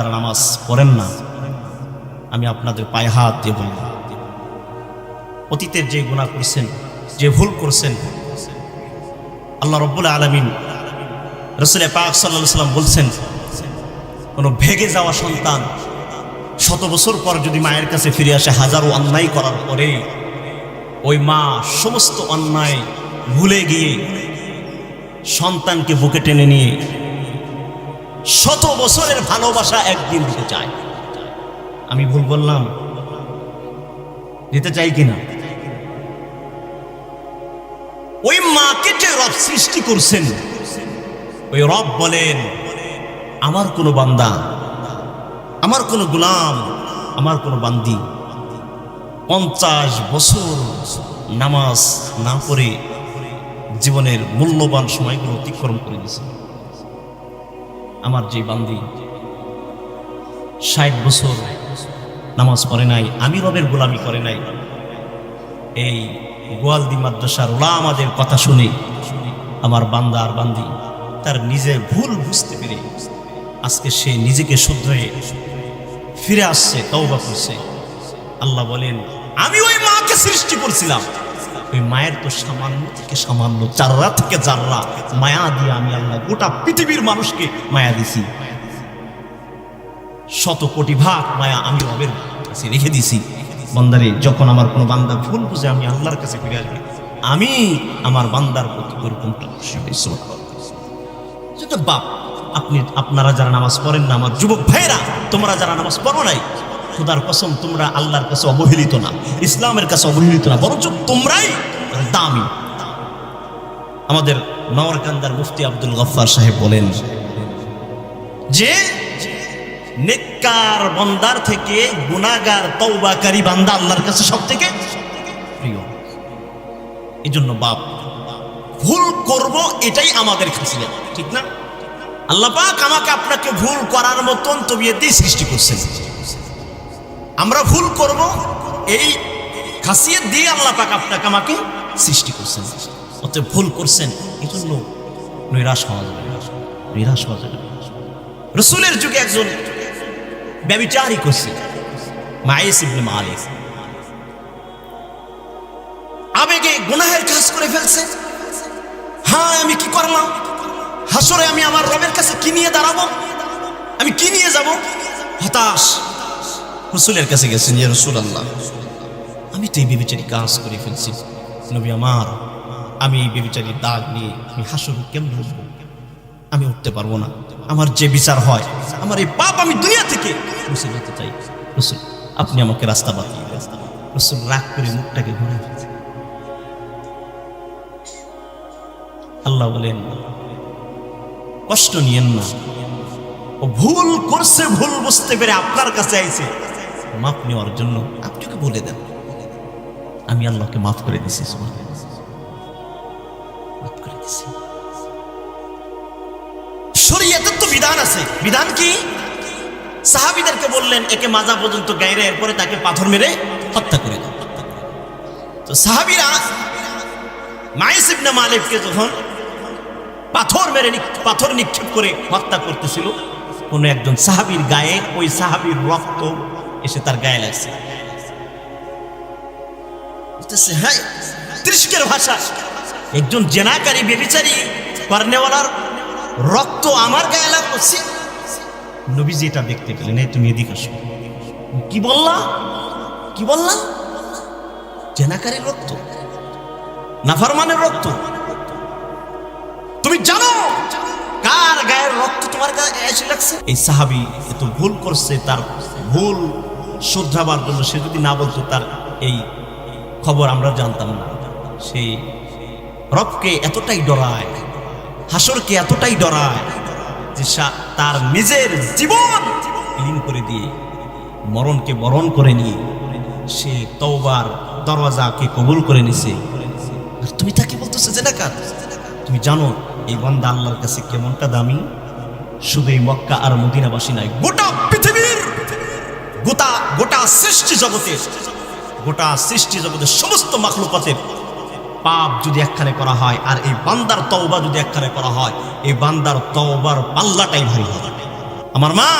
যারা নামাজ পড়েন না। আমি আপনাদের পায়ে হাত দিয়ে বলব, অতীতের যে গুণা করছেন, যে ভুল করছেন, আল্লাহ রব্বুল আলমিন রসুল পাক সাল্লাহ সাল্লাম বলছেন, কোনো ভেগে যাওয়া সন্তান শত বছর পর যদি মায়ের কাছে ফিরে আসে, হাজারো অন্যায় করার পরে ওই মা সমস্ত অন্যায় ভুলে গিয়ে সন্তানকে বুকে টেনে নিয়ে শত বছরের ভালোবাসা একদিন দিতে চায়। আমি ভুল বললাম? দিতে চাই কিনা? ওই মাকে যে রব সৃষ্টি করছেন, ওই রব বলেন, আমার কোনো বান্দা, আমার কোনো গোলাম, আমার কোনো বান্দি, পঞ্চাশ বছর নামাজ না পড়ে জীবনের মূল্যবান সময়গুলো অতিক্রম করে দিয়েছে। আমার যে বান্দি। ষাট বছর নামাজ পড়ে নাই, আমি রবের গোলামি করে নাই। এই গোয়ালদি মাদ্রাসার ওলা আমাদের কথা শুনে আমার বান্দা আর বান্দি তার নিজের ভুল বুঝতে পেরে আজকে সে নিজেকে শুধরে ফিরে আসছে, তওবা করছে। আল্লাহ বলেন, আমি ওই মাকে সৃষ্টি করছিলাম। ওই মায়ের তো সামান্য থেকে সামান্য চাররা থেকে চাররা মায়া দিয়ে আমি আল্লাহ গোটা পৃথিবীর মানুষকে মায়া দিছি। শত কোটি ভাগ মায়া আমি রবের কাছে রেখে দিছি। বন্দারে, যখন আমার কোনো বান্দা ভুল বুঝে আমি আল্লাহর কাছে ফিরে আসবে, আমি আমার বান্দার প্রতি ওরকমটা খুশি হয়েছিল বাপ, আপনি, আপনারা যারা নামাজ পড়েন না, আমার যুবক ভাইরা তোমরা যারা নামাজ পড়ো নাই খুদার কসম, তোমরা আল্লাহর কাছে অবহেলিত না, ইসলামের কাছে অবহেলিত না, বরঞ্চ তোমরাই দামি। আমাদের নওয়ারকান্দার মুফতি আব্দুল গফার সাহেব বলেন, যে নেককার বন্দার থেকে গুনাগার তওবাকারী বান্দা আল্লাহর কাছে সব থেকে প্রিয়। এই জন্য বাপ, ভুল করব এটাই আমাদের খাসিয়াত, ঠিক না? আল্লাহ পাক আমাকে আপনাকে ভুল করার মতন তবিয়তেই সৃষ্টি করছেন। আমরা ভুল করব, এই খাসিয়ত দিয়ে আল্লাহ পাক আপনাকে আমাকে সৃষ্টি করছেন। অতএব ভুল করছেন এই জন্য নিরাশ হওয়া যাবে। নিরাশ হওয়া যাবে। রসুলের যুগে একজন ব্যবিচারই করছে, মায়েস ইবনে মালিক। আবেগে গুনাহের কাজ করে ফেলছে। হ্যাঁ আমি কি করলাম? হাসরে আমি আমার রবের কাছে কি নিয়ে দাঁড়াবো? আমি কি নিয়ে যাব? হতাশ। রসুলের কাছে গেছেন যে রসুল আল্লাহ আমি তো এই বেবিচারি কাজ করে ফেলছি। নবী আমার, আমি এই বেবিচারির দাগ নিয়ে আমি হাসর কেমন উঠবো? আমি উঠতে পারব না। আমার যে বিচার হয়, আমার এই পাপ আমি দুনিয়া থেকে মুছে যেতে চাই। রসুল, আপনি আমাকে রাস্তা বাতিয়ে দেন। রসুল রাগ করে মুখটাকে ঘুরে আল্লাহ বলেন, কষ্ট নিয়েন না। ও ভুল করছে, ভুল বুঝতে পেরে আপনার কাছে আইছে। মাপ নেওয়ার জন্য আপনাকে বলে দেন। আমি আল্লাহকে মাফ করে দিছি মাফ শরীয়তের তো বিধান আছে। বিধান কি? সাহাবিদেরকে বললেন, একে মাজা পর্যন্ত গাইরে, এরপরে তাকে পাথর মেরে হত্যা করে দাও। তো সাহাবিরা মালিককে যখন পাথর মেরে পাথর নিক্ষেপ করে হত্যা করতেছিল, কোন একজন সাহাবীর গায়ে ওই সাহাবীর রক্ত এসে তার গায়ে লাগছে। একজন জেনাকারী বেবিচারী কর্নেওয়ালার রক্ত আমার গায়ে লাগছে। নবীজি এটা দেখতে পেলেন এই তুমি এদিকে আসো। কি বললা? কি বললা? জেনাকারীর রক্ত, নাফারমানের রক্ত। তুমি জানো কার গায়ের রক্ত তোমার গায়ে এসে লাগছে? এই সাহাবি এত ভুল করছে, তার ভুল শুধরাবার জন্য সে যদি না বলতো, তার এই খবর আমরা জানতাম না। সেই রবকে এতটাই ডরায়, হাসরকে এতটাই ডরায়, যে তার নিজের জীবন বিলীন করে দিয়ে, মরণকে বরণ করে নিয়ে, সে তওবার দরওয়াজাকে কবুল করে নিছে। আর তুমি তাকে বলতেছো যে ডাকাত তুমি জানো এই বান্দা আল্লাহর কাছে কেমনটা দামি? শুধু এই মক্কা আর মদিনাবাসী নাই, গোটা পৃথিবীর গোটা গোটা সৃষ্টি জগতের গোটা সৃষ্টি জগতের সমস্ত মাখলুকাতের পাপ যদি একখানে করা হয় আর এই বান্দার তওবা যদি একখানে করা হয়, এই বান্দার তওবার পাল্লাটাই ভারী হবে। আমার মা